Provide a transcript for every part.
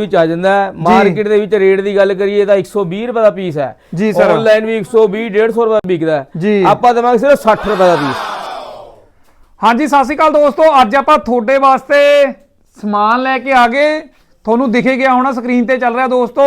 ਵਿੱਚ ਆ ਜਾਂਦਾ ਹੈ। ਮਾਰਕੀਟ ਦੇ ਵਿੱਚ ਰੇਟ ਦੀ ਗੱਲ ਕਰੀਏ ਤਾਂ 120 ਰੁਪਏ ਦਾ ਪੀਸ ਹੈ। ਜੀ sir। ਆਨਲਾਈਨ ਵੀ 120 150 ਰੁਪਏ ਵਿਕਦਾ ਹੈ। ਜੀ। ਆਪਾਂ ਦੇਵਾਂਗੇ ਸਿਰਫ 60 ਰੁਪਏ ਦਾ ਪੀਸ ਹਾਂਜੀ ਸਤਿ ਸ਼੍ਰੀ ਅਕਾਲ ਦੋਸਤੋ। ਅੱਜ ਆਪਾਂ ਤੁਹਾਡੇ ਵਾਸਤੇ ਸਮਾਨ ਲੈ ਕੇ ਆ ਗਏ। ਤੁਹਾਨੂੰ ਦਿਖੇ ਗਿਆ ਹੋਣਾ ਸਕਰੀਨ ਤੇ ਚੱਲ ਰਿਹਾ ਦੋਸਤੋ।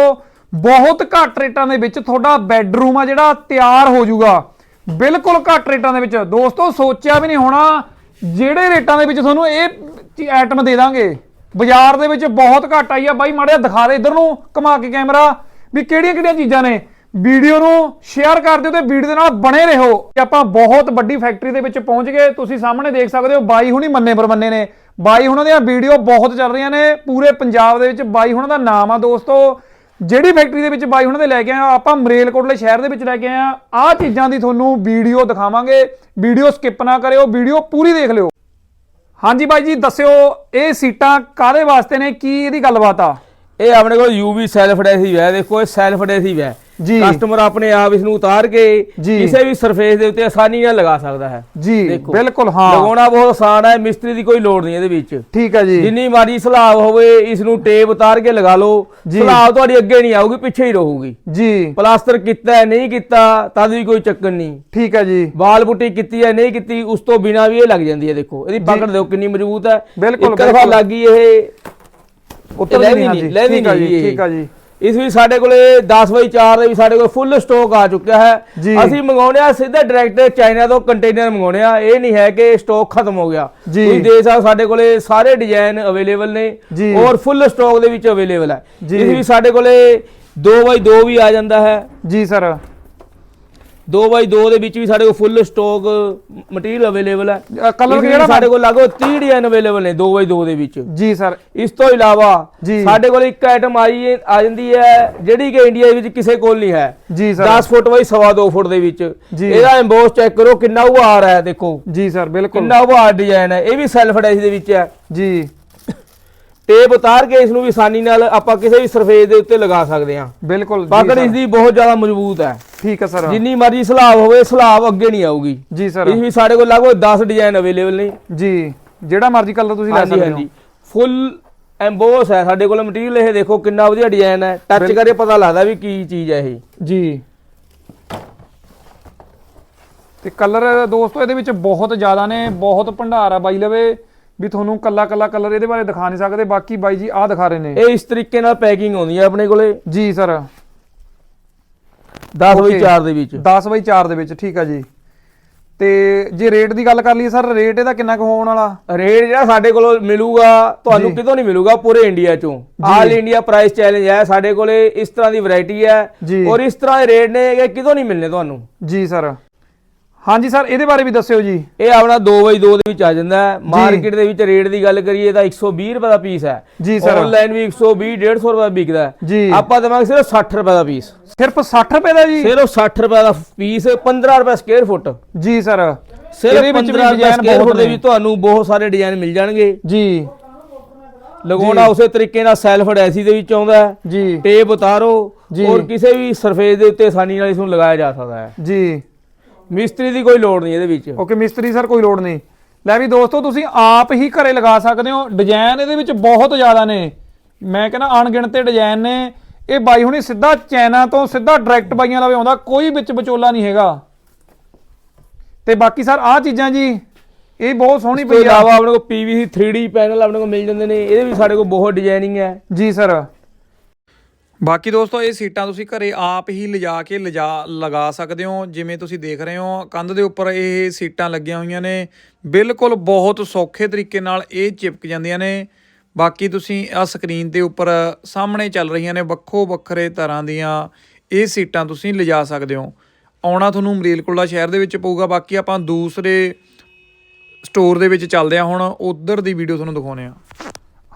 ਬਹੁਤ ਘੱਟ ਰੇਟਾਂ ਦੇ ਵਿੱਚ ਤੁਹਾਡਾ ਬੈੱਡਰੂਮ ਆ ਜਿਹੜਾ ਤਿਆਰ ਹੋ ਜਾਊਗਾ। ਬਿਲਕੁਲ ਘੱਟ ਰੇਟਾਂ ਦੇ ਵਿੱਚ। ਦੋਸਤੋ ਸੋਚਿਆ ਵੀ ਨਹੀਂ ਹੋਣਾ ਜਿਹੜੇ ਰੇਟਾਂ ਦੇ ਵਿੱਚ ਤੁਹਾਨੂੰ ਇਹ ਆਈਟਮ ਦੇ ਦਾਂਗੇ। ਬਾਜ਼ਾਰ ਦੇ ਵਿੱਚ ਬਹੁਤ ਘੱਟ ਆਈ ਆ। ਬਾਈ ਮਾੜਿਆ ਦਿਖਾ ਦੇ ਇਧਰ ਨੂੰ ਘੁਮਾ ਕੇ ਕੈਮਰਾ ਵੀ ਕਿਹੜੀਆਂ ਕਿਹੜੀਆਂ ਚੀਜ਼ਾਂ ਨੇ। ਵੀਡੀਓ ਨੂੰ ਸ਼ੇਅਰ ਕਰ ਦਿਓ ਤੇ ਵੀਡੀਓ ਦੇ ਨਾਲ ਬਣੇ ਰਹੋ। ਤੇ ਆਪਾਂ ਬਹੁਤ ਵੱਡੀ ਫੈਕਟਰੀ ਦੇ ਵਿੱਚ ਪਹੁੰਚ ਗਏ, ਤੁਸੀਂ ਸਾਹਮਣੇ ਦੇਖ ਸਕਦੇ ਹੋ ਬਾਈ ਹੁਣੀ ਮੰਨੇ ਪਰਮੰਨੇ ਨੇ। ਬਾਈ ਹੁਣਾਂ ਦੀਆਂ ਵੀਡੀਓ ਬਹੁਤ ਚੱਲ ਰਹੀਆਂ ਨੇ ਪੂਰੇ ਪੰਜਾਬ ਦੇ ਵਿੱਚ। ਬਾਈ ਹੁਣਾਂ ਦਾ ਨਾਮ ਆ ਦੋਸਤੋ। ਜਿਹੜੀ ਫੈਕਟਰੀ ਦੇ ਵਿੱਚ ਬਾਈ ਹੁਣਾਂ ਦੇ ਲੈ ਕੇ ਆਏ ਆਪਾਂ ਮਰੇਲਕੋਟਲੇ ਸ਼ਹਿਰ ਦੇ ਵਿੱਚ ਲੈ ਕੇ ਆਏ ਆ। ਆਹ ਚੀਜ਼ਾਂ ਦੀ ਤੁਹਾਨੂੰ ਵੀਡੀਓ ਦਿਖਾਵਾਂਗੇ। ਵੀਡੀਓ ਸਕਿਪ ਨਾ ਕਰਿਓ, ਵੀਡੀਓ ਪੂਰੀ ਦੇਖ ਲਿਓ। ਹਾਂਜੀ ਬਾਈ ਜੀ, ਦੱਸਿਓ, ਇਹ ਸੀਟਾਂ ਕਾਦੇ ਵਾਸਤੇ ਨੇ? ਕੀ ਇਹਦੀ ਗੱਲਬਾਤ ਆ? ਇਹ ਆਪਣੇ ਕੋਲ UV ਸੈਲਫ ਅਡੈਸਿਵ ਹੈ ਦੇਖੋ, ਇਹ ਸੈਲਫ ਅਡੈਸਿਵ ਹੈ ਜੀ। ਕਸਟਮਰ ਆਪਣੇ ਆਪ ਇਸ ਨੂੰ ਉਤਾਰ ਕੇ। ਕਿਸੇ ਵੀ ਸਰਫੇਸ ਦੇ ਉੱਤੇ ਆਸਾਨੀ ਨਾਲ ਲਗਾ ਸਕਦਾ ਹੈ। ਜੀ ਦੇਖੋ। ਬਿਲਕੁਲ ਹਾਂ। ਲਗਾਉਣਾ ਬਹੁਤ ਆਸਾਨ ਹੈ ਮਿਸਤਰੀ ਦੀ ਕੋਈ ਲੋੜ ਨਹੀਂ ਇਹਦੇ ਵਿੱਚ। ਠੀਕ ਹੈ ਜੀ। ਜਿੰਨੀ ਮਾਰੀ ਸਲਾਬ ਹੋਵੇ ਇਸ ਨੂੰ ਟੇਪ ਉਤਾਰ ਕੇ ਲਗਾ ਲਓ। ਸਲਾਬ ਤੁਹਾਡੀ ਅੱਗੇ ਨਹੀਂ ਆਊਗੀ ਪਿੱਛੇ ਹੀ ਰਹੂਗੀ। ਜੀ। ਪਲਾਸਟਰ ਕੀਤਾ ਹੈ ਨਹੀਂ ਕੀਤਾ ਤਦ ਵੀ ਕੋਈ ਚੱਕਰ ਨਹੀਂ। ਠੀਕ ਹੈ ਜੀ। ਵਾਲ ਬੁੱਟੀ ਕੀਤੀ ਹੈ ਨਹੀਂ ਕੀਤੀ ਉਸ ਤੋਂ ਬਿਨਾ ਵੀ ਇਹ ਲੱਗ ਜਾਂਦੀ ਹੈ ਦੇਖੋ। ਇਹਦੀ ਪਕੜ ਦਿਓ ਕਿੰਨੀ ਮਜ਼ਬੂਤ ਹੈ। ਬਿਲਕੁਲ, ਇੱਕ ਦਫਾ। ਲੱਗ ਇਹ। ਉੱਤਰ ਨਹੀਂ ਹਾਂਜੀ। ਠੀਕ ਜੀ ਆ ਜੀ। ਇਸ ਵਿੱਚ ਸਾਡੇ ਕੋਲੇ 10 ਬਾਈ 4 ਦੇ ਵੀ ਸਾਡੇ ਕੋਲ ਫੁੱਲ ਸਟਾਕ ਆ ਚੁੱਕਿਆ ਹੈ। ਅਸੀਂ ਮੰਗਾਉਣੇ ਆ ਸਿੱਧਾ ਡਾਇਰੈਕਟ ਚਾਈਨਾ ਤੋਂ ਕੰਟੇਨਰ ਮੰਗਾਉਣੇ ਆ ਇਹ ਨਹੀਂ ਹੈ ਕਿ ਸਟਾਕ ਖਤਮ ਹੋ ਗਿਆ। ਤੁਸੀਂ ਦੇਖ ਸਕਦੇ ਸਾਡੇ ਕੋਲੇ ਸਾਰੇ ਡਿਜ਼ਾਈਨ ਅਵੇਲੇਬਲ ਨੇ। ਔਰ ਫੁੱਲ ਸਟਾਕ ਦੇ ਵਿੱਚ ਅਵੇਲੇਬਲ ਹੈ। ਇਸ ਵਿੱਚ ਸਾਡੇ ਕੋਲੇ 2x2 ਵੀ ਆ ਜਾਂਦਾ ਹੈ ਜੀ ਸਰ 2x2 ਦੇ ਵਿੱਚ ਵੀ ਸਾਡੇ ਕੋਲ ਫੁੱਲ ਸਟਾਕ ਮਟੀਰੀਅਲ ਅਵੇਲੇਬਲ ਹੈ। ਵਿੱਚ ਕਿਹੜਾ ਸਾਡੇ ਕੋਲ ਲਗੋ 30 ਡਿਜ਼ਾਈਨ ਅਵੇਲੇਬਲ ਨੇ 2x2 ਦੇ ਵਿੱਚ। ਜੀ ਸਰ ਇਸ ਤੋਂ ਇਲਾਵਾ। ਸਾਡੇ ਕੋਲ ਇੱਕ ਆਈਟਮ ਆਈ ਆ ਜਾਂਦੀ ਹੈ ਜਿਹੜੀ ਕਿ ਇੰਡੀਆ ਵਿੱਚ ਕਿਸੇ ਕੋਲ ਨਹੀਂ ਹੈ। ਜੀ ਸਰ 10 ਫੁੱਟ ਬਾਈ ਸਵਾ 2 ਫੁੱਟ ਦੇ ਵਿੱਚ। ਇਹਦਾ ਐਮਬੋਸ ਚੈੱਕ ਕਰੋ ਕਿੰਨਾ ਉਭਾਰ ਹੈ ਦੇਖੋ। ਜੀ ਸਰ ਬਿਲਕੁਲ। ਕਿੰਨਾ ਉਭਾਰ ਡਿਜ਼ਾਈਨ ਹੈ ਇਹ ਵੀ ਸੈਲਫ ਅਟੈਚ ਦੇ ਵਿੱਚ ਹੈ। ਜੀ। ਟੇਪ ਉਤਾਰ ਕੇ ਇਸ ਨੂੰ ਵੀ ਆਸਾਨੀ ਨਾਲ ਆਪਾਂ ਕਿਸੇ ਵੀ ਸਰਫੇਸ ਦੇ ਉੱਤੇ ਲਗਾ ਸਕਦੇ ਹਾਂ। ਬਿਲਕੁਲ ਪਕੜ ਇਸ ਦੀ ਬਹੁਤ ਜ਼ਿਆਦਾ ਮਜ਼ਬੂਤ ਹੈ। ਠੀਕ ਹੈ ਸਰ। ਜਿੰਨੀ ਮਰਜ਼ੀ ਸਲਾਬ ਹੋਵੇ ਸਲਾਬ ਅੱਗੇ ਨਹੀਂ ਆਊਗੀ। ਜੀ ਸਰ। ਇਸ ਵੀ ਸਾਡੇ ਕੋਲ ਲਗਭਗ 10 ਡਿਜ਼ਾਈਨ ਅਵੇਲੇਬਲ ਨੇ। ਜੀ ਜਿਹੜਾ ਮਰਜ਼ੀ ਕਲਰ ਤੁਸੀਂ ਲੈ ਸਕਦੇ ਹਾਂਜੀ। ਹੋ ਫੁੱਲ ਐਮਬੋਸ ਹੈ ਸਾਡੇ ਕੋਲ ਮਟੀਰੀਅਲ ਇਹ ਦੇਖੋ ਕਿੰਨਾ ਵਧੀਆ ਡਿਜ਼ਾਈਨ ਹੈ। ਟੱਚ ਕਰਕੇ ਪਤਾ ਲੱਗਦਾ ਵੀ ਕੀ ਚੀਜ਼ ਹੈ ਇਹ। ਜੀ। ਤੇ ਕਲਰ ਦੋਸਤੋ ਇਹਦੇ ਵਿੱਚ ਬਹੁਤ ਜ਼ਿਆਦਾ ਨੇ ਬਹੁਤ ਭੰਡਾਰ ਆ ਬਾਈ ਲਵੇ। ਵੀ ਤੁਹਾਨੂੰ ਕੱਲਾ ਕੱਲਾ ਕਲਰ ਇਹਦੇ ਬਾਰੇ ਦਿਖਾ ਨਹੀਂ ਸਕਦੇ ਬਾਕੀ ਬਾਈ ਜੀ ਆਹ ਦਿਖਾ ਰਹੇ ਨੇ। ਇਹ ਇਸ ਤਰੀਕੇ ਨਾਲ ਪੈਕਿੰਗ ਆਉਂਦੀ ਹੈ ਆਪਣੇ ਕੋਲੇ? ਜੀ ਸਰ। 10 ਬਾਈ Okay. 4 ਦੇ ਵਿੱਚ। 10 ਬਾਈ 4 ਦੇ ਵਿੱਚ ਠੀਕ ਆ ਜੀ। ਤੇ ਜੇ ਰੇਟ ਦੀ ਗੱਲ ਕਰ ਲਈਏ ਸਰ ਰੇਟ ਇਹਦਾ ਕਿੰਨਾ ਕੁ ਹੋਣ ਵਾਲਾ? ਰੇਟ ਜਿਹੜਾ ਸਾਡੇ ਕੋਲ ਮਿਲੂਗਾ ਤੁਹਾਨੂੰ। ਕਿਤੋਂ ਨਹੀਂ ਮਿਲੂਗਾ ਪੂਰੇ ਇੰਡੀਆ ਚੋਂ। ਆਲ ਇੰਡੀਆ ਪ੍ਰਾਈਸ ਚੈਲੰਜ ਹੈ ਸਾਡੇ ਕੋਲੇ ਇਸ ਤਰ੍ਹਾਂ ਦੀ ਵੈਰਾਈਟੀ ਹੈ। ਔਰ ਇਸ ਤਰ੍ਹਾਂ ਦੇ ਰੇਟ ਨੇ ਕਿਤੋਂ ਨਹੀਂ ਮਿਲਨੇ ਤੁਹਾਨੂੰ? ਜੀ ਸਰ। ਹਾਂਜੀ ਸਰ ਇਹਦੇ ਬਾਰੇ ਵੀ ਦੱਸਿਓ ਜੀ। ਇਹ ਆਪਣਾ 2x2 ਦੇ ਵਿੱਚ ਆ ਜਾਂਦਾ ਹੈ। ਮਾਰਕੀਟ ਦੇ ਵਿੱਚ ਰੇਟ ਦੀ ਗੱਲ ਕਰੀਏ ਤਾਂ 120 ਰੁਪਏ ਦਾ ਪੀਸ ਹੈ। ਜੀ sir। ਆਨਲਾਈਨ ਵੀ 120 150 ਰੁਪਏ ਦਾ ਵਿਕਦਾ ਹੈ। ਜੀ। ਆਪਾਂ ਦੇਵਾਂਗੇ ਸਿਰਫ 60 ਰੁਪਏ ਦਾ ਪੀਸ। ਸਿਰਫ 60 ਰੁਪਏ ਦਾ ਜੀ? ਸਿਰਫ 60 ਰੁਪਏ ਦਾ ਪੀਸ 15 ਰੁਪਏ ਸਕੁਅਰ ਫੁੱਟ ਜੀ ਸਰ। ਸਿਰਫ ਇਹਦੇ ਵਿੱਚ 15 ਵੀ ਰੁਪਏ ਸਕੁਅਰ ਫੁੱਟ ਦੇ ਵਿੱਚ ਤੁਹਾਨੂੰ ਬਹੁਤ ਸਾਰੇ ਡਿਜ਼ਾਈਨ ਮਿਲ ਜਾਣਗੇ। ਜੀ। ਲਗਾਉਣਾ ਉਸੇ ਤਰੀਕੇ ਨਾਲ ਸੈਲਫ ਅਡੈਸੀ ਦੇ ਵਿੱਚ ਆਉਂਦਾ ਹੈ। ਜੀ। ਟੇਪ ਉਤਾਰੋ। ਔਰ ਕਿਸੇ ਵੀ ਸਰਫੇਸ ਦੇ ਉੱਤੇ ਆਸਾਨੀ ਨਾਲ ਇਸ ਨੂੰ ਲਗਾਇਆ ਜਾ ਸਕਦਾ ਹੈ। ਜੀ। ਮਿਸਤਰੀ ਦੀ ਕੋਈ ਲੋੜ ਨਹੀਂ ਇਹਦੇ ਵਿੱਚ। ਓਕੇ ਮਿਸਤਰੀ ਸਰ ਕੋਈ ਲੋੜ ਨਹੀਂ। ਲੈ ਵੀ ਦੋਸਤੋ ਤੁਸੀਂ ਆਪ ਹੀ ਘਰੇ ਲਗਾ ਸਕਦੇ ਹੋ। ਡਿਜ਼ਾਈਨ ਇਹਦੇ ਵਿੱਚ ਬਹੁਤ ਜ਼ਿਆਦਾ ਨੇ। ਮੈਂ ਕਹਿੰਦਾ ਅਣਗਿਣਤੇ ਡਿਜ਼ਾਈਨ ਨੇ। ਇਹ ਬਾਈ ਹੁਣੀ ਸਿੱਧਾ ਚਾਈਨਾ ਤੋਂ ਸਿੱਧਾ ਡਾਇਰੈਕਟ ਬਾਈਆਂ ਲਵੇ ਆਉਂਦਾ ਕੋਈ ਵਿੱਚ ਵਿਚੋਲਾ ਨਹੀਂ ਹੈਗਾ। ਤੇ ਬਾਕੀ ਸਰ ਆਹ ਚੀਜ਼ਾਂ ਜੀ ਇਹ ਬਹੁਤ ਸੋਹਣੀ ਪਈ ਆ। ਇਲਾਵਾ ਆਪਣੇ ਕੋਲ PVC 3D ਪੈਨਲ ਆਪਣੇ ਕੋਲ ਮਿਲ ਜਾਂਦੇ ਨੇ। ਇਹਦੇ ਵੀ ਸਾਡੇ ਕੋਲ ਬਹੁਤ ਡਿਜ਼ਾਈਨਿੰਗ ਹੈ। ਜੀ ਸਰ। ਬਾਕੀ ਦੋਸਤੋ, ਇਹ ਸੀਟਾਂ ਤੁਸੀਂ ਘਰੇ ਆਪ ਹੀ ਲਿਜਾ ਕੇ ਲਿਜਾ ਲਗਾ ਸਕਦੇ ਹੋ। ਜਿਵੇਂ ਤੁਸੀਂ ਦੇਖ ਰਹੇ ਹੋ, ਕੰਧ ਦੇ ਉੱਪਰ ਇਹ ਸੀਟਾਂ ਲੱਗੀਆਂ ਹੋਈਆਂ ਨੇ। ਬਿਲਕੁਲ ਬਹੁਤ ਸੌਖੇ ਤਰੀਕੇ ਨਾਲ ਇਹ ਚਿਪਕ ਜਾਂਦੀਆਂ ਨੇ। ਬਾਕੀ ਤੁਸੀਂ ਆ ਸਕਰੀਨ ਦੇ ਉੱਪਰ ਸਾਹਮਣੇ ਚੱਲ ਰਹੀਆਂ ਨੇ ਵੱਖੋ ਵੱਖਰੇ ਤਰ੍ਹਾਂ ਦੀਆਂ ਇਹ ਸੀਟਾਂ ਤੁਸੀਂ ਲਿਜਾ ਸਕਦੇ ਹੋ। ਆਉਣਾ ਤੁਹਾਨੂੰ ਮਰੀਲਕੋਲਾ ਸ਼ਹਿਰ ਦੇ ਵਿੱਚ ਪਊਗਾ। ਬਾਕੀ ਆਪਾਂ ਦੂਸਰੇ ਸਟੋਰ ਦੇ ਵਿੱਚ ਚੱਲਦੇ ਆ ਹੁਣ। ਉਧਰ ਦੀ ਵੀਡੀਓ ਤੁਹਾਨੂੰ ਦਿਖਾਉਨੇ ਆ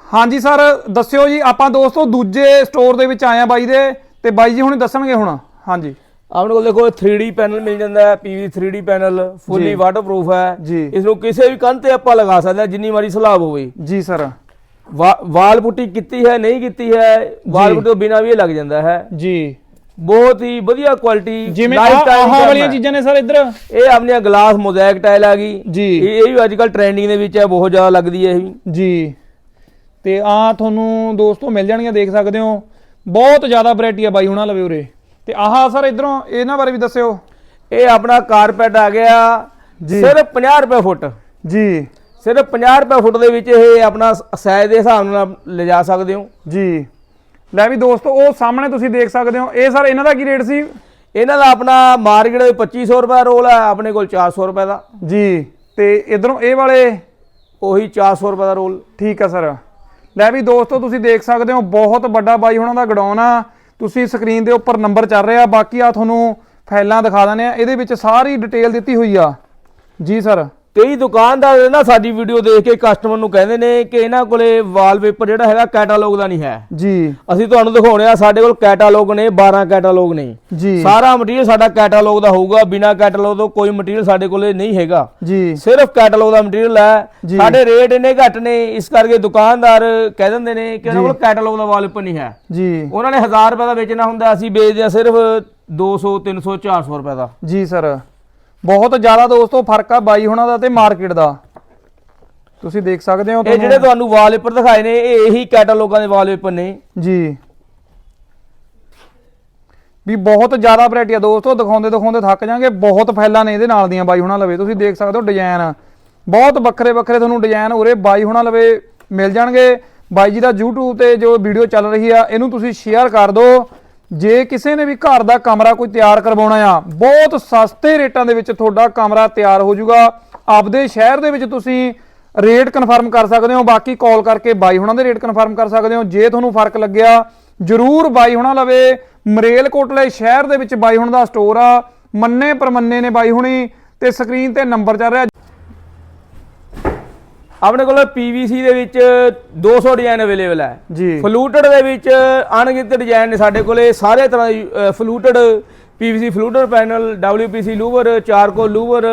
ਹਾਂਜੀ ਸਰ ਦੱਸਿਓ ਜੀ ਆਪਾਂ ਦੋਸਤੋ ਦੂਜੇ ਸਟੋਰ ਦੇ ਵਿੱਚ ਆਏ ਆ ਬਾਈ ਦੇ ਤੇ ਬਾਈ ਜੀ ਹੁਣ ਦੱਸਣਗੇ ਹੁਣ। ਹਾਂਜੀ। ਆਪਣੇ ਕੋਲ ਦੇਖੋ 3D ਪੈਨਲ ਮਿਲ ਜਾਂਦਾ ਹੈ PVC 3D ਪੈਨਲ ਫੁੱਲੀ ਵਾਟਰਪ੍ਰੂਫ ਹੈ। ਇਸ ਨੂੰ ਕਿਸੇ ਵੀ ਕੰਧ ਤੇ ਆਪਾਂ ਲਗਾ ਸਕਦੇ ਹਾਂ ਜਿੰਨੀ ਵਾਰੀ ਸਲਾਬ ਹੋਵੇ। ਜੀ ਸਰ। ਵਾਲ ਪੁੱਟੀ ਕੀਤੀ ਹੈ ਨਹੀਂ ਕੀਤੀ ਹੈ ਵਾਲ ਪੁੱਟੀ ਤੋਂ ਬਿਨਾ ਵੀ ਇਹ ਲੱਗ ਜਾਂਦਾ ਹੈ। ਜੀ। ਬਹੁਤ ਹੀ ਵਧੀਆ ਕੁਆਲਿਟੀ ਜਿਵੇਂ ਆਹ ਵਾਲੀਆਂ ਚੀਜ਼ਾਂ ਨੇ ਸਰ ਇੱਧਰ। ਇਹ ਆਪਣੀਆਂ ਗਲਾਸ ਮੋਜ਼ੈਕ ਟਾਈਲ ਆ ਗਈ। ਜੀ। ਇਹ ਵੀ ਅੱਜ ਕੱਲ ਟ੍ਰੈਂਡਿੰਗ ਦੇ ਵਿੱਚ ਹੈ ਬਹੁਤ ਜ਼ਿਆਦਾ ਲੱਗਦੀ ਹੈ ਇਹ ਵੀ। ਜੀ। ਤੇ ਆ ਤੁਹਾਨੂੰ ਦੋਸਤੋ ਮਿਲ ਜਾਣਗੀਆਂ ਦੇਖ ਸਕਦੇ ਹੋ। ਬਹੁਤ ਜ਼ਿਆਦਾ ਵੈਰਾਈਟੀ ਆ ਬਾਈ ਹੁਣਾਂ ਲਵੇ ਉਰੇ। ਤੇ ਆਹ ਸਰ ਇਧਰੋਂ ਇਹਨਾਂ ਬਾਰੇ ਵੀ ਦੱਸਿਓ। ਇਹ ਆਪਣਾ ਕਾਰਪੈਟ ਆ ਗਿਆ ਜੀ। ਸਿਰਫ 50 ਰੁਪਏ ਫੁੱਟ। ਜੀ। ਸਿਰਫ 50 ਰੁਪਏ ਫੁੱਟ ਦੇ ਵਿੱਚ ਇਹ ਆਪਣਾ ਸਾਈਜ਼ ਦੇ ਹਿਸਾਬ ਨਾਲ ਲਿਜਾ ਸਕਦੇ ਹੋ। ਜੀ। ਲੈ ਵੀ ਦੋਸਤੋ ਉਹ ਸਾਹਮਣੇ ਤੁਸੀਂ ਦੇਖ ਸਕਦੇ ਹੋ। ਇਹ ਸਰ ਇਹਨਾਂ ਦਾ ਕੀ ਰੇਟ ਸੀ? ਇਹਨਾਂ ਦਾ ਆਪਣਾ ਮਾਰਕੀਟ ਦੇ 2500 ਰੁਪਏ ਰੋਲ ਹੈ ਆਪਣੇ ਕੋਲ 400 ਰੁਪਏ ਦਾ। ਜੀ। ਤੇ ਇਧਰੋਂ ਇਹ ਵਾਲੇ? ਉਹੀ 400 ਰੁਪਏ ਦਾ ਰੋਲ। ਠੀਕ ਆ ਸਰ। ਲੈ ਵੀ ਦੋਸਤੋ, ਤੁਸੀਂ ਦੇਖ ਸਕਦੇ ਹੋ, ਬਹੁਤ ਵੱਡਾ ਬਾਈ ਉਹਨਾਂ ਦਾ ਗਡਾਉਣ ਆ। ਤੁਸੀਂ ਸਕਰੀਨ ਦੇ ਉੱਪਰ ਨੰਬਰ ਚੱਲ ਰਿਹਾ। ਬਾਕੀ ਆ ਤੁਹਾਨੂੰ ਫਾਈਲਾਂ ਦਿਖਾ ਦਿੰਦੇ ਆ। ਇਹਦੇ ਵਿੱਚ ਸਾਰੀ ਡਿਟੇਲ ਦਿੱਤੀ ਹੋਈ ਆ। ਜੀ ਸਰ ਕਈ ਦੁਕਾਨਦਾਰ ਨਾ ਸਾਡੀ ਵੀਡੀਓ ਦੇਖ ਕੇ ਕਸਟਮਰ ਨੂੰ ਕਹਿੰਦੇ ਨੇ ਕਿ ਇਹਨਾਂ ਕੋਲੇ ਵਾਲਪੇਪਰ ਜਿਹੜਾ ਹੈਗਾ ਕੈਟਾਲੌਗ ਦਾ ਨਹੀਂ ਹੈ। ਜੀ। ਅਸੀਂ ਤੁਹਾਨੂੰ ਦਿਖਾਉਣੇ ਆ ਸਾਡੇ ਕੋਲ ਕੈਟਾਲੌਗ ਨੇ 12 ਕੈਟਾਲੌਗ ਨੇ। ਜੀ। ਸਾਰਾ ਮਟੀਰੀਅਲ ਸਾਡਾ ਕੈਟਾਲੌਗ ਦਾ ਹੋਊਗਾ ਬਿਨਾ ਕੈਟਾਲੌਗ ਤੋਂ ਕੋਈ ਮਟੀਰੀਅਲ ਸਾਡੇ ਕੋਲੇ ਨਹੀਂ ਹੈਗਾ। ਜੀ। ਸਿਰਫ ਕੈਟਾਲੌਗ ਦਾ ਮਟੀਰੀਅਲ ਹੈ। ਸਾਡੇ ਰੇਟ ਇੰਨੇ ਘੱਟ ਨੇ ਇਸ ਕਰਕੇ ਦੁਕਾਨਦਾਰ ਕਹਿ ਦਿੰਦੇ ਨੇ ਕਿ ਉਹਨਾਂ ਕੋਲ ਕੈਟਾਲੌਗ ਦਾ ਵਾਲਪੇਪਰ ਨਹੀਂ ਹੈ। ਜੀ। ਉਹਨਾਂ ਨੇ 1000 ਰੁਪਏ ਦਾ ਵੇਚਣਾ ਹੁੰਦਾ ਅਸੀਂ ਵੇਚਦੇ ਆ ਸਿਰਫ 200 300 400 ਰੁਪਏ ਦਾ। ਜੀ ਸਰ ਬਹੁਤ ਜ਼ਿਆਦਾ ਦੋਸਤੋ ਫ਼ਰਕ ਆ ਬਾਈ ਹੁਣਾਂ ਦਾ ਤੇ ਮਾਰਕੀਟ ਦਾ। ਤੁਸੀਂ ਦੇਖ ਸਕਦੇ ਹੋ ਇਹ ਜਿਹੜੇ ਤੁਹਾਨੂੰ ਵਾਲਪੇਪਰ ਦਿਖਾਏ ਨੇ ਇਹ ਇਹੀ ਕੈਟਾਲੌਗਾਂ ਦੇ ਵਾਲਪੇਪਰ ਨੇ। ਜੀ। ਵੀ ਬਹੁਤ ਜ਼ਿਆਦਾ ਵੈਰਾਈਟੀ ਆ। ਦੋਸਤੋ ਦਿਖਾਉਂਦੇ ਦਿਖਾਉਂਦੇ ਥੱਕ ਜਾਾਂਗੇ ਬਹੁਤ ਫਾਈਲਾਂ ਨੇ ਇਹਦੇ ਨਾਲ ਦੀਆਂ ਬਾਈ ਹੁਣਾਂ ਲਵੇ। ਤੁਸੀਂ ਦੇਖ ਸਕਦੇ ਹੋ ਡਿਜ਼ਾਈਨ ਬਹੁਤ ਵੱਖਰੇ ਵੱਖਰੇ ਤੁਹਾਨੂੰ ਡਿਜ਼ਾਈਨ ਉਰੇ ਬਾਈ ਹੁਣਾਂ ਲਵੇ ਮਿਲ ਜਾਣਗੇ। ਬਾਈ ਜੀ ਦਾ YouTube ਤੇ ਜੋ ਵੀਡੀਓ ਚੱਲ ਰਹੀ ਆ ਇਹਨੂੰ ਤੁਸੀਂ ਸ਼ੇਅਰ ਕਰ ਦਿਓ। ਜੇ ਕਿਸੇ ਨੇ ਵੀ ਘਰ ਦਾ ਕਮਰਾ ਕੋਈ ਤਿਆਰ ਕਰਵਾਉਣਾ ਆ, ਬਹੁਤ ਸਸਤੇ ਰੇਟਾਂ ਦੇ ਵਿੱਚ ਤੁਹਾਡਾ ਕਮਰਾ ਤਿਆਰ ਹੋ ਜਾਊਗਾ। ਆਪਦੇ ਸ਼ਹਿਰ ਦੇ ਵਿੱਚ ਤੁਸੀਂ ਰੇਟ ਕਨਫਰਮ ਕਰ ਸਕਦੇ ਹੋ, ਬਾਕੀ ਕਾਲ ਕਰਕੇ ਬਾਈ ਹੁਣਾਂ ਦੇ ਰੇਟ ਕਨਫਰਮ ਕਰ ਸਕਦੇ ਹੋ। ਜੇ ਤੁਹਾਨੂੰ ਫ਼ਰਕ ਲੱਗਿਆ, ਜਰੂਰ ਬਾਈ ਹੁਣਾਂ ਲਵੇ। ਮਰੇਲਕੋਟਲੇ ਸ਼ਹਿਰ ਦੇ ਵਿੱਚ ਬਾਈ ਹੁਣ ਦਾ ਸਟੋਰ ਆ। ਮੰਨੇ ਪਰਮੰਨੇ ਨੇ ਬਾਈ ਹੁਣੀ ਤੇ ਸਕਰੀਨ ਤੇ ਨੰਬਰ ਚੱਲ ਰਿਹਾ। ਆਪਣੇ ਕੋਲ PVC ਦੇ ਵਿੱਚ 200 ਡਿਜ਼ਾਈਨ ਅਵੇਲੇਬਲ ਹੈ। ਜੀ। ਫਲੂਟਡ ਦੇ ਵਿੱਚ ਅਣਗਿਣਤ ਡਿਜ਼ਾਈਨ ਨੇ ਸਾਡੇ ਕੋਲੇ ਸਾਰੇ ਤਰ੍ਹਾਂ ਦੇ fluted PVC fluted panel WPC louver charcoal louver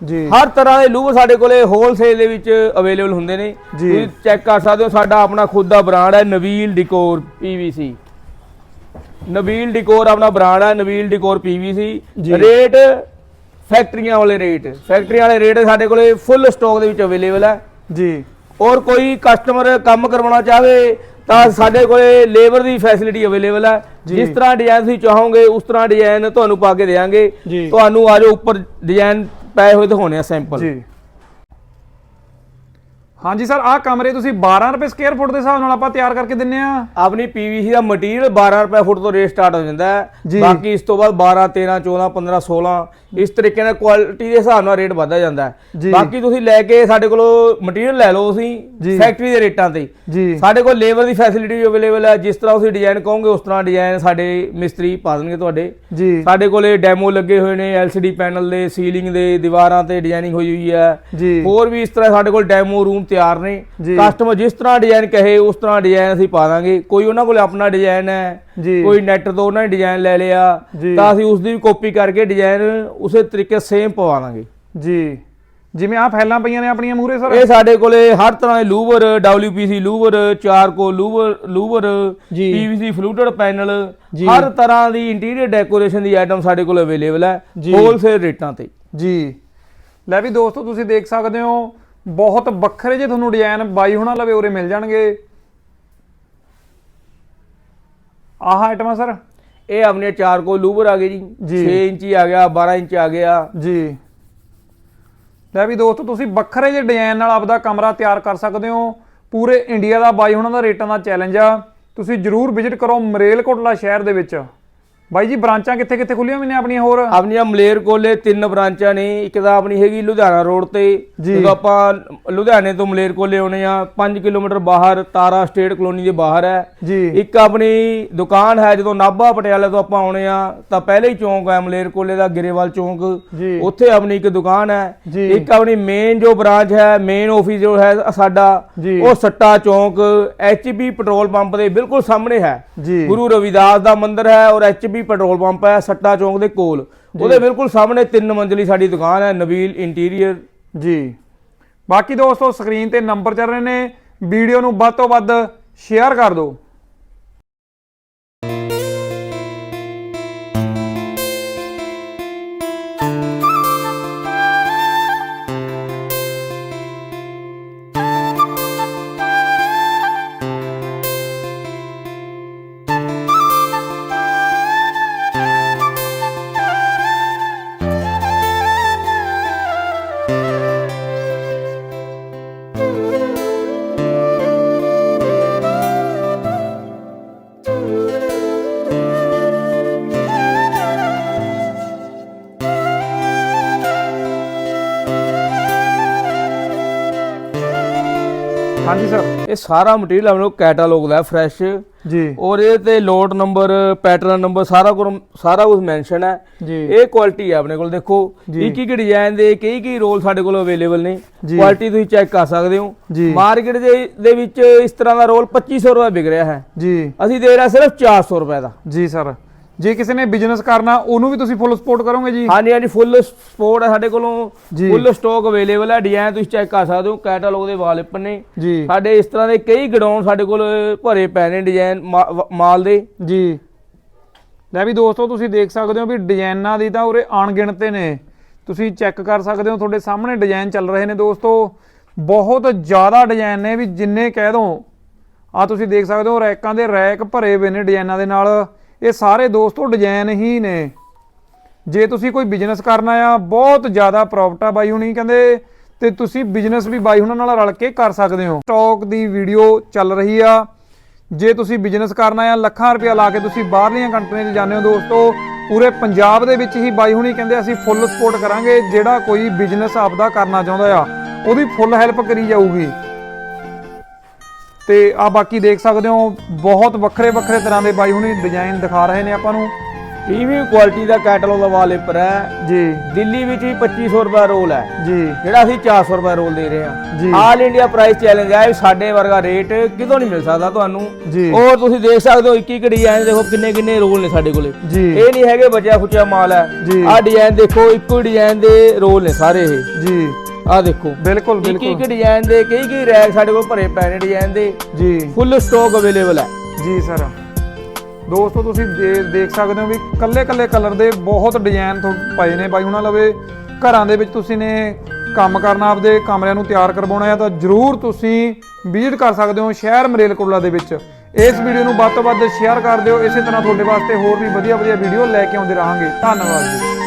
ਜੀ। ਹਰ ਤਰ੍ਹਾਂ ਦੇ ਲੂਵਰ ਸਾਡੇ ਕੋਲੇ ਹੋਲਸੇਲ ਦੇ ਵਿੱਚ ਅਵੇਲੇਬਲ ਹੁੰਦੇ ਨੇ। ਤੁਸੀਂ ਚੈੱਕ ਕਰ ਸਕਦੇ ਹੋ ਸਾਡਾ ਆਪਣਾ ਖੁਦ ਦਾ ਬ੍ਰਾਂਡ ਹੈ ਨਵੀਲ ਡਿਕੋਰ PVC ਨਵੀਲ ਡਿਕੋਰ ਆਪਣਾ ਬ੍ਰਾਂਡ ਹੈ ਨਵੀਲ ਡਿਕੋਰ ਜੀ। ਰੇਟ ਫੈਕਟਰੀਆਂ ਵਾਲੇ ਰੇਟ ਫੈਕਟਰੀਆਂ ਵਾਲੇ ਰੇਟ ਸਾਡੇ ਕੋਲੇ ਫੁੱਲ ਸਟਾਕ ਦੇ ਵਿੱਚ ਅਵੇਲੇਬਲ ਹੈ। ਜੀ। ਔਰ ਕੋਈ ਕਸਟਮਰ ਕੰਮ ਕਰਵਾਉਣਾ ਚਾਹਵੇ ਤਾਂ ਸਾਡੇ ਕੋਲੇ ਲੇਬਰ ਦੀ ਫੈਸਿਲਿਟੀ ਅਵੇਲੇਬਲ ਹੈ। ਜਿਸ ਤਰ੍ਹਾਂ ਡਿਜ਼ਾਈਨ ਤੁਸੀਂ ਚਾਹੋਗੇ ਉਸ ਤਰ੍ਹਾਂ ਡਿਜ਼ਾਈਨ ਤੁਹਾਨੂੰ ਪਾ ਕੇ ਦੇਵਾਂਗੇ। ਤੁਹਾਨੂੰ ਆਜੋ ਉੱਪਰ ਡਿਜ਼ਾਈਨ ਪਏ ਹੋਏ ਦਿਖਾਉਣੇ ਆ ਸੈਂਪਲ ਜੀ। ਹਾਂਜੀ ਸਰ ਆਹ ਕਮਰੇ ਤੁਸੀਂ 12 ਰੁਪਏ ਸਕੁਅਰ ਫੁੱਟ ਦੇ ਹਿਸਾਬ ਨਾਲ ਆਪਾਂ ਤਿਆਰ ਕਰਕੇ ਦਿੰਨੇ ਆ। ਆਪਣੀ PVC ਦਾ ਮਟੀਰੀਅਲ 12 ਰੁਪਏ ਫੁੱਟ ਤੋਂ ਰੇਟ ਸਟਾਰਟ ਹੋ ਜਾਂਦਾ। ਹੈ। ਬਾਕੀ ਇਸ ਤੋਂ ਬਾਅਦ 12 13 14 15 16 ਇਸ ਤਰੀਕੇ ਨਾਲ ਕੁਆਲਿਟੀ ਦੇ ਹਿਸਾਬ ਨਾਲ ਰੇਟ ਵਧਦਾ ਜਾਂਦਾ ਹੈ। ਬਾਕੀ ਤੁਸੀਂ ਲੈ ਕੇ ਸਾਡੇ ਕੋਲੋਂ ਮਟੀਰੀਅਲ ਲੈ ਲਓ। ਤੁਸੀਂ ਫੈਕਟਰੀ ਦੇ ਰੇਟਾਂ ਤੇ। ਸਾਡੇ ਕੋਲ ਲੇਬਰ ਦੀ ਫੈਸਿਲਿਟੀ ਵੀ ਅਵੇਲੇਬਲ ਹੈ ਜਿਸ ਤਰ੍ਹਾਂ ਤੁਸੀਂ ਡਿਜ਼ਾਈਨ ਕਹੋਗੇ ਉਸ ਤਰ੍ਹਾਂ ਡਿਜ਼ਾਈਨ ਸਾਡੇ ਮਿਸਤਰੀ ਪਾ ਦੇਣਗੇ ਤੁਹਾਡੇ। ਸਾਡੇ ਕੋਲੇ ਡੈਮੋ ਲੱਗੇ ਹੋਏ ਨੇ LCD ਪੈਨਲ ਦੇ ਸੀਲਿੰਗ ਦੇ ਦੀਵਾਰਾਂ ਤੇ ਡਿਜ਼ਾਈਨਿੰਗ ਹੋਈ ਹੋਈ ਹੈ। ਹੋਰ ਵੀ ਇਸ ਤਰ੍ਹਾਂ ਸਾਡੇ ਕੋਲ ਡੈਮੋ ਰੂਮ ਤਿਆਰ ਨੇ। ਕਸਟਮਰ ਜਿਸ ਤਰ੍ਹਾਂ ਡਿਜ਼ਾਈਨ ਕਹੇ ਉਸ ਤਰ੍ਹਾਂ ਡਿਜ਼ਾਈਨ ਅਸੀਂ ਪਾ ਦਾਂਗੇ ਕੋਈ ਉਹਨਾਂ ਕੋਲ ਆਪਣਾ ਡਿਜ਼ਾਈਨ ਹੈ ਕੋਈ ਨੈਟ ਤੋਂ ਉਹਨਾਂ ਨੇ ਡਿਜ਼ਾਈਨ ਲੈ ਲਿਆ। ਤਾਂ ਅਸੀਂ ਉਸ ਦੀ ਵੀ ਕਾਪੀ ਕਰਕੇ ਡਿਜ਼ਾਈਨ ਉਸੇ ਤਰੀਕੇ ਸੇਮ ਪਵਾ ਦਾਂਗੇ ਜੀ ਜਿਵੇਂ ਆਹ ਫਾਈਲਾਂ ਪਈਆਂ ਨੇ ਆਪਣੀਆਂ ਮੂਰੇ ਸਰ ਇਹ ਸਾਡੇ ਕੋਲੇ ਹਰ ਤਰ੍ਹਾਂ ਦੇ louver WPC louver charcoal louver louver. PVC fluted panel. ਹਰ ਤਰ੍ਹਾਂ ਦੀ ਇੰਟੀਰੀਅਰ ਡੈਕੋਰੇਸ਼ਨ ਦੀ ਆਈਟਮ ਸਾਡੇ ਕੋਲ ਅਵੇਲੇਬਲ ਹੈ। ਹੋਲਸੇਲ ਰੇਟਾਂ ਤੇ ਜੀ ਲੈ ਵੀ ਦੋਸਤੋ ਤੁਸੀਂ ਦੇਖ ਸਕਦੇ ਹੋ ਬਹੁਤ ਵੱਖਰੇ ਜੇ ਤੁਹਾਨੂੰ ਡਿਜ਼ਾਈਨ ਬਾਈ ਹੁਣਾਂ ਲਵੇ ਉਰੇ ਮਿਲ ਜਾਣਗੇ। ਆਹ ਆਈਟਮਾਂ ਸਰ। ਇਹ ਆਪਣੀਆਂ ਚਾਰਕੋ ਲੂਵਰ ਆ ਗਏ ਜੀ। ਜੀ। 6 ਇੰਚੀ ਆ ਗਿਆ 12 ਇੰਚ ਆ ਗਿਆ। ਜੀ। ਲੈ ਵੀ ਦੋਸਤੋ ਤੁਸੀਂ ਵੱਖਰੇ ਜੇ ਡਿਜ਼ਾਈਨ ਨਾਲ ਆਪਦਾ ਕਮਰਾ ਤਿਆਰ ਕਰ ਸਕਦੇ ਹੋ। ਪੂਰੇ ਇੰਡੀਆ ਦਾ ਬਾਈ ਹੁਣਾਂ ਦਾ ਰੇਟਾਂ ਦਾ ਚੈਲੰਜ ਆ। ਤੁਸੀਂ ਜਰੂਰ ਵਿਜ਼ਿਟ ਕਰੋ ਮਰੇਲਕੋਟਲਾ ਸ਼ਹਿਰ ਦੇ ਵਿੱਚ। ਬਾਈ ਜੀ ਬ੍ਰਾਂਚਾਂ ਕਿੱਥੇ ਕਿੱਥੇ ਖੁੱਲੀਆਂ ਹੋਈਆਂ ਨੇ ਆਪਣੀਆਂ ਹੋਰ? ਆਪਣੀਆਂ ਮਲੇਰ ਕੋਲੇ ਤਿੰਨ ਬ੍ਰਾਂਚਾਂ ਨੇ ਇੱਕ ਤਾਂ ਆਪਣੀ ਹੈਗੀ ਲੁਧਿਆਣਾ ਰੋਡ ਤੇ। ਜਦੋਂ ਆਪਾਂ ਲੁਧਿਆਣੇ ਤੋਂ ਮਲੇਰ ਕੋਲੇ ਆਉਣੇ ਆ 5 ਕਿਲੋਮੀਟਰ ਬਾਹਰ ਤਾਰਾ ਸਟੇਟ ਕਲੋਨੀ ਦੇ ਬਾਹਰ ਹੈ। ਇੱਕ ਆਪਣੀ ਦੁਕਾਨ ਹੈ ਜਦੋਂ ਨਾਭਾ ਪਟਿਆਲੇ ਤੋਂ ਆਪਾਂ ਆਉਣੇ ਆ ਤਾਂ ਪਹਿਲੇ ਹੀ ਚੌਂਕ ਹੈ ਮਲੇਰ ਕੋਲੇ ਦਾ ਗਿਰੇਵਾਲ ਚੌਂਕ। ਉੱਥੇ ਆਪਣੀ ਇੱਕ ਦੁਕਾਨ ਹੈ। ਇੱਕ ਆਪਣੀ ਮੇਨ ਜੋ ਬ੍ਰਾਂਚ ਹੈ ਮੇਨ ਆਫਿਸ ਜੋ ਹੈ ਸਾਡਾ। ਉਹ ਸੱਟਾ ਚੌਂਕ ਐਚਪੀ ਪੈਟਰੋਲ ਪੰਪ ਦੇ ਬਿਲਕੁਲ ਸਾਹਮਣੇ ਹੈ। ਗੁਰੂ ਰਵਿਦਾਸ ਦਾ ਮੰਦਿਰ ਹੈ ਔਰ ਐਚਪੀ ਪੈਟਰੋਲ ਪੰਪ ਹੈ ਸੱਟਾ ਚੌਂਕ ਦੇ ਕੋਲ। ਉਹਦੇ ਬਿਲਕੁਲ ਸਾਹਮਣੇ ਤਿੰਨ ਮੰਜ਼ਲੀ ਸਾਡੀ ਦੁਕਾਨ ਹੈ ਨਬੀਲ ਇੰਟੀਰੀਅਰ। ਜੀ। ਬਾਕੀ ਦੋਸਤੋ ਸਕਰੀਨ ਤੇ ਨੰਬਰ ਚੱਲ ਰਹੇ ਨੇ। ਵੀਡੀਓ ਨੂੰ ਵੱਧ ਤੋਂ ਵੱਧ ਸ਼ੇਅਰ ਕਰ ਦਿਓ। ਹਾਂਜੀ ਸਰ। ਇਹ ਸਾਰਾ ਮਟੀਰੀਅਲ ਆਪਣੇ ਕੋਲ ਕੈਟਾਲੌਗ ਦਾ ਫਰੈਸ਼ ਜੀ। ਔਰ ਇਹ ਤੇ ਲੋਟ ਨੰਬਰ ਪੈਟਰਨ ਨੰਬਰ ਸਾਰਾ ਕੁਝ ਸਾਰਾ ਕੁਝ ਮੈਂਸ਼ਨ ਹੈ। ਜੀ। ਇਹ ਕੁਆਲਿਟੀ ਹੈ ਆਪਣੇ ਕੋਲ ਦੇਖੋ। ਇੱਕ ਇੱਕ ਡਿਜ਼ਾਈਨ ਦੇ ਕਈ ਕਈ ਰੋਲ ਸਾਡੇ ਕੋਲ ਅਵੇਲੇਬਲ ਨੇ। ਕੁਆਲਿਟੀ ਤੁਸੀਂ ਚੈੱਕ ਕਰ ਸਕਦੇ ਹੋ। ਮਾਰਕੀਟ ਦੇ ਦੇ ਵਿੱਚ ਇਸ ਤਰ੍ਹਾਂ ਦਾ ਰੋਲ 2500 ਰੁਪਏ ਵਿਕ ਰਿਹਾ ਹੈ। ਜੀ। ਅਸੀਂ ਦੇ ਰਹੇ ਸਿਰਫ 400 ਰੁਪਏ ਦਾ। ਜੀ ਸਰ। ਜੇ ਕਿਸੇ ਨੇ ਬਿਜ਼ਨਸ ਕਰਨਾ ਉਹਨੂੰ ਵੀ ਤੁਸੀਂ ਫੁੱਲ ਸਪੋਰਟ ਕਰੋਗੇ ਜੀ? ਹਾਂਜੀ ਹਾਂਜੀ ਫੁੱਲ ਸਪੋਰਟ ਹੈ ਸਾਡੇ ਕੋਲੋਂ। ਫੁੱਲ ਸਟਾਕ ਅਵੇਲੇਬਲ ਹੈ ਡਿਜ਼ਾਈਨ ਤੁਸੀਂ ਚੈੱਕ ਕਰ ਸਕਦੇ ਹੋ ਕੈਟਾਲੌਗ ਦੇ ਵਾਲਪੇਪਰ ਨੇ। ਜੀ। ਸਾਡੇ ਇਸ ਤਰ੍ਹਾਂ ਦੇ ਕਈ ਗਡਾਊਨ ਸਾਡੇ ਕੋਲ ਭਰੇ ਪਏ ਨੇ ਡਿਜ਼ਾਈਨ ਮਾਲ ਦੇ। ਜੀ। ਲੈ ਵੀ ਦੋਸਤੋ ਤੁਸੀਂ ਦੇਖ ਸਕਦੇ ਹੋ ਵੀ ਡਿਜ਼ਾਈਨਾਂ ਦੀ ਤਾਂ ਉਰੇ ਅਣਗਿਣਤੇ ਨੇ। ਤੁਸੀਂ ਚੈੱਕ ਕਰ ਸਕਦੇ ਹੋ ਤੁਹਾਡੇ ਸਾਹਮਣੇ ਡਿਜ਼ਾਈਨ ਚੱਲ ਰਹੇ ਨੇ ਦੋਸਤੋ। ਬਹੁਤ ਜ਼ਿਆਦਾ ਡਿਜ਼ਾਈਨ ਨੇ ਵੀ ਜਿੰਨੇ ਕਹਿ ਦੋ। ਆ ਤੁਸੀਂ ਦੇਖ ਸਕਦੇ ਹੋ ਰੈਕਾਂ ਦੇ ਰੈਕ ਭਰੇ ਹੋਏ ਨੇ ਡਿਜ਼ਾਈਨਾਂ ਦੇ ਨਾਲ। ਇਹ ਸਾਰੇ ਦੋਸਤੋ ਡਿਜ਼ਾਈਨ ਹੀ ਨੇ। ਜੇ ਤੁਸੀਂ ਕੋਈ ਬਿਜ਼ਨਸ ਕਰਨਾ ਆ, ਬਹੁਤ ਜ਼ਿਆਦਾ ਪ੍ਰੋਫਿਟ ਆ ਬਾਈ ਹੁਣੀ, ਕਹਿੰਦੇ, ਤੇ ਤੁਸੀਂ ਬਿਜ਼ਨਸ ਵੀ ਬਾਈ ਹੁਣਾਂ ਨਾਲ ਰਲ ਕੇ ਕਰ ਸਕਦੇ ਹੋ। ਸਟਾਕ ਦੀ ਵੀਡੀਓ ਚੱਲ ਰਹੀ ਆ। ਜੇ ਤੁਸੀਂ ਬਿਜ਼ਨਸ ਕਰਨਾ ਆ, ਲੱਖਾਂ ਰੁਪਇਆ ਲਾ ਕੇ ਤੁਸੀਂ ਬਾਹਰਲੀਆਂ ਕੰਟਰੀਆਂ 'ਚ ਜਾਂਦੇ ਹੋ ਦੋਸਤੋ, ਪੂਰੇ ਪੰਜਾਬ ਦੇ ਵਿੱਚ ਹੀ ਬਾਈ ਹੁਣੀ ਕਹਿੰਦੇ, ਅਸੀਂ ਫੁੱਲ ਸਪੋਰਟ ਕਰਾਂਗੇ, ਜਿਹੜਾ ਕੋਈ ਬਿਜ਼ਨਸ ਆਪਦਾ ਕਰਨਾ ਚਾਹੁੰਦਾ ਆ, ਉਹਦੀ ਫੁੱਲ ਹੈਲਪ ਕਰੀ ਜਾਊਗੀ। ਤੇ ਆ ਬਾਕੀ ਦੇਖ ਸਕਦੇ ਹੋ ਬਹੁਤ ਵੱਖਰੇ ਵੱਖਰੇ ਤਰ੍ਹਾਂ ਦੇ ਬਾਈ ਹੁਣੀ ਡਿਜ਼ਾਈਨ ਦਿਖਾ ਰਹੇ ਨੇ ਆਪਾਂ ਨੂੰ। ਪ੍ਰੀਮੀਅਮ ਕੁਆਲਿਟੀ ਦਾ ਕੈਟਾਲੌਗ ਦਾ ਵਾਲਪੇਪਰ ਹੈ। ਜੀ। ਦਿੱਲੀ ਵਿੱਚ ਵੀ 2500 ਰੁਪਏ ਰੋਲ ਹੈ। ਜੀ। ਜਿਹੜਾ ਅਸੀਂ 400 ਰੁਪਏ ਰੋਲ ਦੇ ਰਹੇ ਜੀ। ਹਾਂ ਆਲ ਇੰਡੀਆ ਪ੍ਰਾਈਸ ਚੈਲੰਜ ਹੈ ਇਹ ਸਾਡੇ ਵਰਗਾ ਰੇਟ ਕਿਤੋਂ ਨਹੀਂ ਮਿਲ ਸਕਦਾ ਤੁਹਾਨੂੰ। ਜੀ। ਔਰ ਤੁਸੀਂ ਦੇਖ ਸਕਦੇ ਹੋ ਇੱਕ ਇੱਕ ਡਿਜ਼ਾਈਨ ਦੇਖੋ ਕਿੰਨੇ ਕਿੰਨੇ ਰੋਲ ਨੇ ਸਾਡੇ ਕੋਲੇ। ਜੀ। ਇਹ ਨਹੀਂ ਹੈਗੇ ਬਚਿਆ ਖੁਚਿਆ ਮਾਲ ਹੈ। ਆਹ ਡਿਜ਼ਾਈਨ ਦੇਖੋ ਇੱਕੋ ਡਿਜ਼ਾਈਨ ਦੇ ਰੋਲ ਨੇ ਸਾਰੇ ਇਹ। ਜੀ। ਆਹ ਦੇਖੋ। ਬਿਲਕੁਲ ਇੱਕ ਬਿਲਕੁਲ। ਇੱਕ ਡਿਜ਼ਾਈਨ ਦੇ ਕਈ ਕਈ ਰੈਕ ਸਾਡੇ ਕੋਲ ਭਰੇ ਪਏ ਨੇ ਡਿਜ਼ਾਈਨ ਦੇ। ਜੀ। ਫੁੱਲ ਸਟਾਕ ਅਵੇਲੇਬਲ ਹੈ। ਜੀ ਸਰ ਦੋਸਤੋ ਤੁਸੀਂ ਦੇਖ ਸਕਦੇ ਹੋ ਵੀ ਕੱਲੇ ਕੱਲੇ ਕਲਰ ਦੇ ਬਹੁਤ ਡਿਜ਼ਾਈਨ ਤੋਂ ਪਏ ਨੇ ਬਾਈ ਉਹਨਾਂ ਲਵੇ ਘਰਾਂ ਦੇ ਵਿੱਚ ਤੁਸੀਂ ਨੇ ਕੰਮ ਕਰਨਾ ਆਪਦੇ ਕਮਰਿਆਂ ਨੂੰ ਤਿਆਰ ਕਰਵਾਉਣਾ ਹੈ ਤਾਂ ਜਰੂਰ ਤੁਸੀਂ ਵਿਜ਼ਿਟ ਕਰ ਸਕਦੇ ਹੋ ਸ਼ਹਿਰ ਮਰੇਲਕੋਟਲਾ ਦੇ ਵਿੱਚ। ਇਸ ਵੀਡੀਓ ਨੂੰ ਵੱਧ ਤੋਂ ਵੱਧ ਸ਼ੇਅਰ ਕਰ ਦਿਓ। ਇਸੇ ਤਰ੍ਹਾਂ ਤੁਹਾਡੇ ਵਾਸਤੇ ਹੋਰ ਵੀ ਵਧੀਆ ਵਧੀਆ ਵੀਡੀਓ ਲੈ ਕੇ ਆਉਂਦੇ ਰਹਾਂਗੇ। ਧੰਨਵਾਦ ਜੀ।